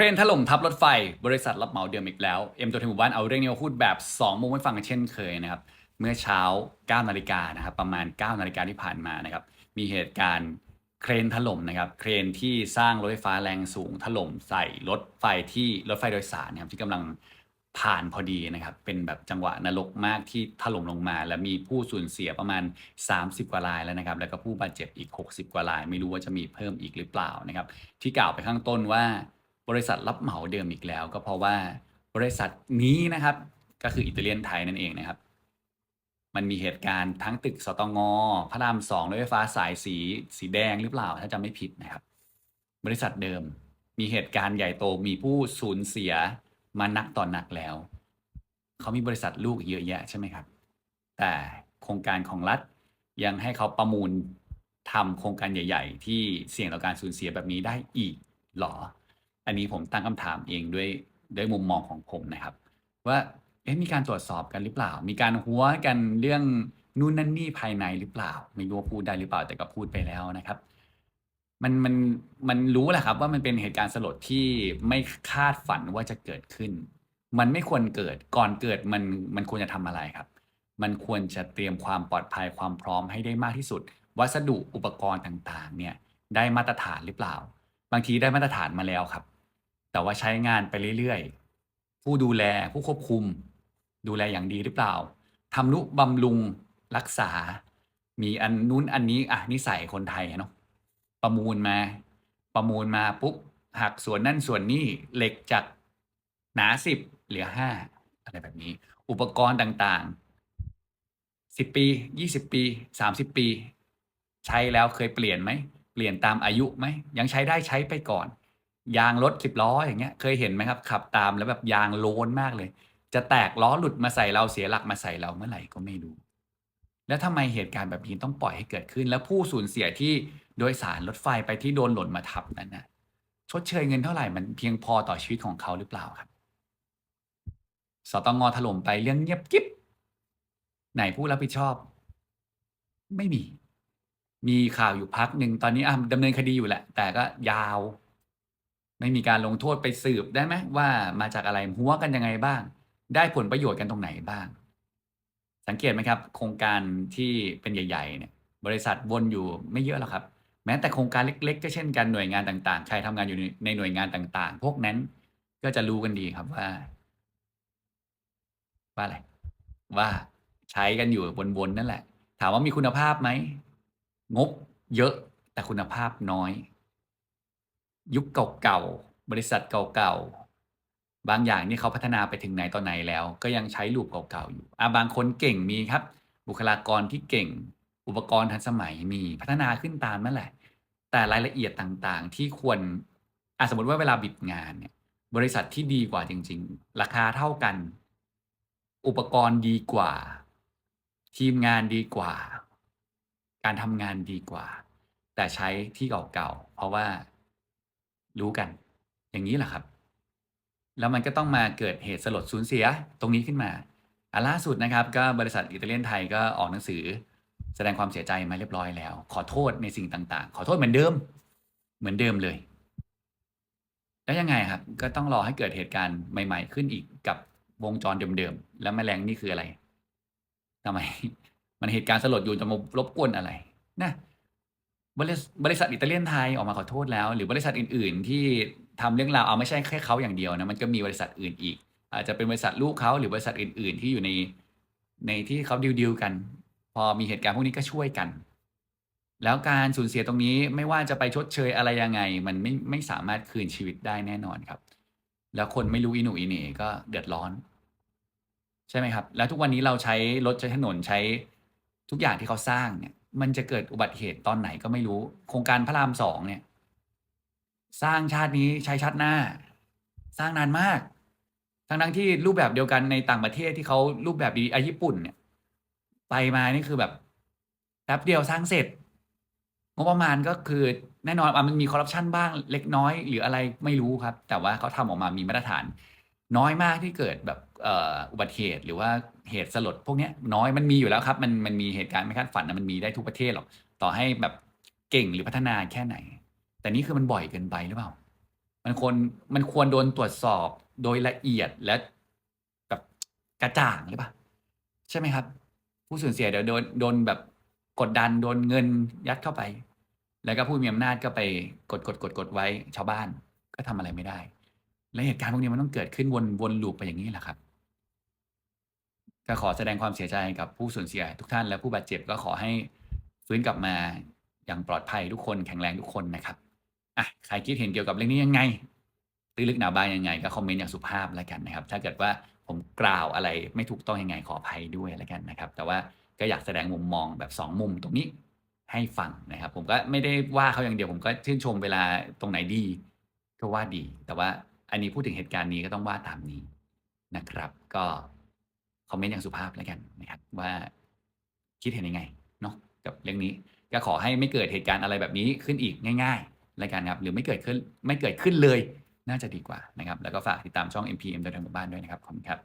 ครนถล่มทับรถไฟ บริษัทรับเหมาเดิมอีกแล้ว เอ็มตัวแทนหมู่บ้านเอาเรื่องนี้มาพูดแบบ2มุมให้ฟังกันเช่นเคยนะครับ เมื่อเช้า9นาฬิกานะครับ ประมาณ9นาฬิกาที่ผ่านมานะครับ มีเหตุการณ์เครนถล่มนะครับ เครนที่สร้างรถไฟฟ้าแรงสูงถล่มใส่รถไฟที่รถไฟโดยสารนะครับที่กำลังผ่านพอดีนะครับ เป็นแบบจังหวะนรกมากที่ถล่มลงมา และมีผู้สูญเสียประมาณ 30 กว่ารายแล้วนะครับ แล้วก็ผู้บาดเจ็บอีก 60 กว่าราย ไม่รู้ว่าจะมีเพิ่มอีกหรือเปล่านะครับ ที่กล่าวไปข้างต้นว่า บริษัทรับเหมาเดิมอีกแล้ว ก็เพราะว่าบริษัทนี้นะครับ ก็คืออิตาเลียนไทยนั่นเองนะครับ มันมีเหตุการณ์ทั้งตึกสตงพระรามสองรถไฟฟ้าสายสีสีแดงหรือเปล่าถ้าจำไม่ผิดนะครับ บริษัทเดิมมีเหตุการณ์ใหญ่โตมีผู้สูญเสียมานักต่อนนักแล้ว เขามีบริษัทลูกเยอะแยะใช่ไหมครับ แต่โครงการของรัฐยังให้เขาประมูลทำโครงการใหญ่ ๆ ที่เสี่ยงต่อการสูญเสียแบบนี้ได้อีกหรอ อันนี้ผมตั้งคำถามเองด้วยด้วยมุมมองของผมนะครับ ว่าเอ๊ะมีการตรวจสอบกันหรือเปล่า มีการหัวกันเรื่องนู่นนั่นนี่ภายในหรือเปล่า ไม่รู้ว่าพูดได้หรือเปล่าแต่ก็พูดไปแล้วนะครับ มันมันมันรู้แหละครับ ว่ามันเป็นเหตุการณ์สลดที่ไม่คาดฝันว่าจะเกิดขึ้น มันไม่ควรเกิดก่อนเกิดมันมันควรจะทำอะไรครับ มันควรจะเตรียมความปลอดภัยความพร้อมให้ได้มากที่สุด วัสดุอุปกรณ์ต่างๆ เนี่ยได้มาตรฐานหรือเปล่า บางทีได้มาตรฐานมาแล้วครับ แต่ว่าใช้งานไปเรื่อยๆ ผู้ดูแลผู้ควบคุม ดูแลอย่างดีหรือเปล่าทำนุบำรุงรักษา มีอันนู้นอันนี้อะนิสัยคนไทยเนาะประมูลมา ประมูลมาปุ๊บหักส่วนนั่นส่วนนี้เหล็กจากหนาสิบเหลือห้าอะไรแบบนี้ อุปกรณ์ต่างๆสิบปียี่สิบปีสามสิบปี ใช้แล้วเคยเปลี่ยนไหมเปลี่ยนตามอายุไหมยังใช้ได้ใช้ไปก่อน ยางรถสิบล้ออย่างเงี้ย เคยเห็นไหมครับ ขับตามแล้วแบบยางโลนมากเลย จะแตกล้อหลุดมาใส่เราเสียหลักมาใส่เราเมื่อไหร่ก็ไม่รู้ แล้วทำไมเหตุการณ์แบบนี้ต้องปล่อยให้เกิดขึ้น แล้วผู้สูญเสียที่โดยสารรถไฟไปที่โดนหล่นมาทับนั้นนะชดเชยเงินเท่าไหร่มันเพียงพอต่อชีวิตของเขาหรือเปล่าครับสตงถล่มไปเรื่องเงียบกิ๊บไหนผู้รับผิดชอบ ไม่มี มีข่าวอยู่พักหนึ่งตอนนี้อะดำเนินคดีอยู่แหละ แต่ก็ยาว ไม่มีการลงโทษไปสืบได้ไหมว่ามาจากอะไรหัวกันยังไงบ้าง ได้ผลประโยชน์กันตรงไหนบ้าง สังเกตไหมครับ โครงการที่เป็นใหญ่ ๆ เนี่ย บริษัทวนอยู่ไม่เยอะหรอกครับ แม้แต่โครงการเล็กๆก็เช่นกันหน่วยงานต่างๆ ใครทำงานอยู่ในในหน่วยงานต่าง ๆ พวกนั้นก็จะรู้กันดีครับว่า ว่าอะไร ว่าใช้กันอยู่บนๆนั่นแหละ ถามว่ามีคุณภาพไหมงบเยอะแต่คุณภาพน้อย ยุคเก่าๆ บริษัทเก่าๆ บางอย่างนี่เขาพัฒนาไปถึงไหนต่อไหนแล้ว ก็ยังใช้รูปเก่าๆ อยู่อะบางคนเก่งมีครับ บุคลากรที่เก่ง อุปกรณ์ทันสมัยมีพัฒนาขึ้นตามนั่นแหละ แต่รายละเอียดต่างๆ ที่ควรอะสมมติว่าเวลาบิดงานเนี่ย บริษัทที่ดีกว่าจริง ๆ ราคาเท่ากัน อุปกรณ์ดีกว่า ทีมงานดีกว่า การทำงานดีกว่า แต่ใช้ที่เก่าๆ เพราะว่า รู้กัน อย่างนี้แหละครับ แล้วมันก็ต้องมาเกิดเหตุสลดสูญเสียตรงนี้ขึ้นมาอะล่าสุดนะครับ ก็บริษัทอิตาเลียนไทยก็ออกหนังสือ แสดงความเสียใจมาเรียบร้อยแล้ว ขอโทษในสิ่งต่าง ๆ ขอโทษเหมือนเดิม เหมือนเดิมเลย แล้วยังไงครับ ก็ต้องรอให้เกิดเหตุการณ์ใหม่ ๆ ขึ้นอีกกับวงจรเดิมๆแล้วแมลงนี่คืออะไรทำไม มันเหตุการณ์สลดอยู่จะมารบกวนอะไร นะ บริษัทบริษัทอิตาเลียนไทยออกมาขอโทษแล้ว หรือบริษัทอื่น ๆ ที่ทำเรื่องราวเอาไม่ใช่แค่เขาอย่างเดียวนะมันก็มีบริษัทอื่นอีก อาจจะเป็นบริษัทลูกเขาหรือบริษัทอื่น ๆ ที่อยู่ในในที่เขาดิวๆกัน พอมีเหตุการณ์พวกนี้ก็ช่วยกัน แล้วการสูญเสียตรงนี้ไม่ว่าจะไปชดเชยอะไรยังไง มันไม่ไม่สามารถคืนชีวิตได้แน่นอนครับ แล้วคนไม่รู้อินูอิเนก็เดือดร้อน ใช่ไหมครับ แล้วทุกวันนี้เราใช้รถใช้ถนนใช้ทุกอย่างที่เขาสร้างเนี่ย มันจะเกิดอุบัติเหตุตอนไหนก็ไม่รู้ โครงการพระรามสองเนี่ย สร้างชาตินี้ใช้ชาติหน้า สร้างนานมาก ทั้งทั้งที่รูปแบบเดียวกันในต่างประเทศที่เขารูปแบบดีอะญี่ปุ่นเนี่ย ไปมานี่คือแบบแป๊บเดียวสร้างเสร็จงบประมาณก็คือแน่นอนมันมีคอร์รัปชันบ้างเล็กน้อย หรืออะไรไม่รู้ครับ แต่ว่าเขาทำออกมามีมาตรฐาน น้อยมากที่เกิดแบบอุบัติเหตุหรือว่าเหตุสลดพวกนี้น้อยมันมีอยู่แล้วครับ มันมันมีเหตุการณ์ไม่คาดฝันนะมันมีได้ทุกประเทศหรอกต่อให้แบบเก่งหรือพัฒนาแค่ไหน แต่นี่คือมันบ่อยเกินไปหรือเปล่า มันควรมันควรโดนตรวจสอบโดยละเอียดและแบบกระจ่างหรือเปล่าใช่ไหมครับ ผู้สูญเสียเดี๋ยวโดนโดนแบบกดดันโดนเงินยัดเข้าไป แล้วก็ผู้มีอำนาจก็ไปกดกดกดกดไว้ชาวบ้านก็ทำอะไรไม่ได้ และเหตุการณ์พวกนี้มันต้องเกิดขึ้นวนวนลูปไปอย่างนี้แหละครับก็ขอแสดงความเสียใจกับผู้สูญเสีย ทุกท่านและผู้บาดเจ็บก็ขอให้ฟื้นกลับมาอย่างปลอดภัยทุกคนแข็งแรงทุกคนนะครับอะใครคิดเห็นเกี่ยวกับเรื่องนี้ยังไงตื้อลึกหนาบางยังไง ก็คอมเมนต์อย่างสุภาพแล้วกันนะครับ ถ้าเกิดว่าผมกล่าวอะไรไม่ถูกต้องยังไงขออภัยด้วยแล้วกันนะครับ แต่ว่าก็อยากแสดงมุมมองแบบสองมุมตรงนี้ให้ฟังนะครับ ผมก็ไม่ได้ว่าเขาอย่างเดียวผมก็ชื่นชมเวลาตรงไหนดี ก็ว่าดี แต่ว่า อันนี้พูดถึงเหตุการณ์นี้ก็ต้องว่าตามนี้นะครับ ก็คอมเมนต์อย่างสุภาพแล้วกันนะครับ ว่าคิดเห็นยังไงเนาะกับเรื่องนี้ ก็ขอให้ไม่เกิดเหตุการณ์อะไรแบบนี้ขึ้นอีกง่าย ๆ แล้วกันครับ หรือไม่เกิดขึ้นไม่เกิดขึ้นเลย น่าจะดีกว่านะครับ แล้วก็ฝากติดตามช่อง MPM โดยทางหมู่บ้านด้วยนะครับขอบคุณครับ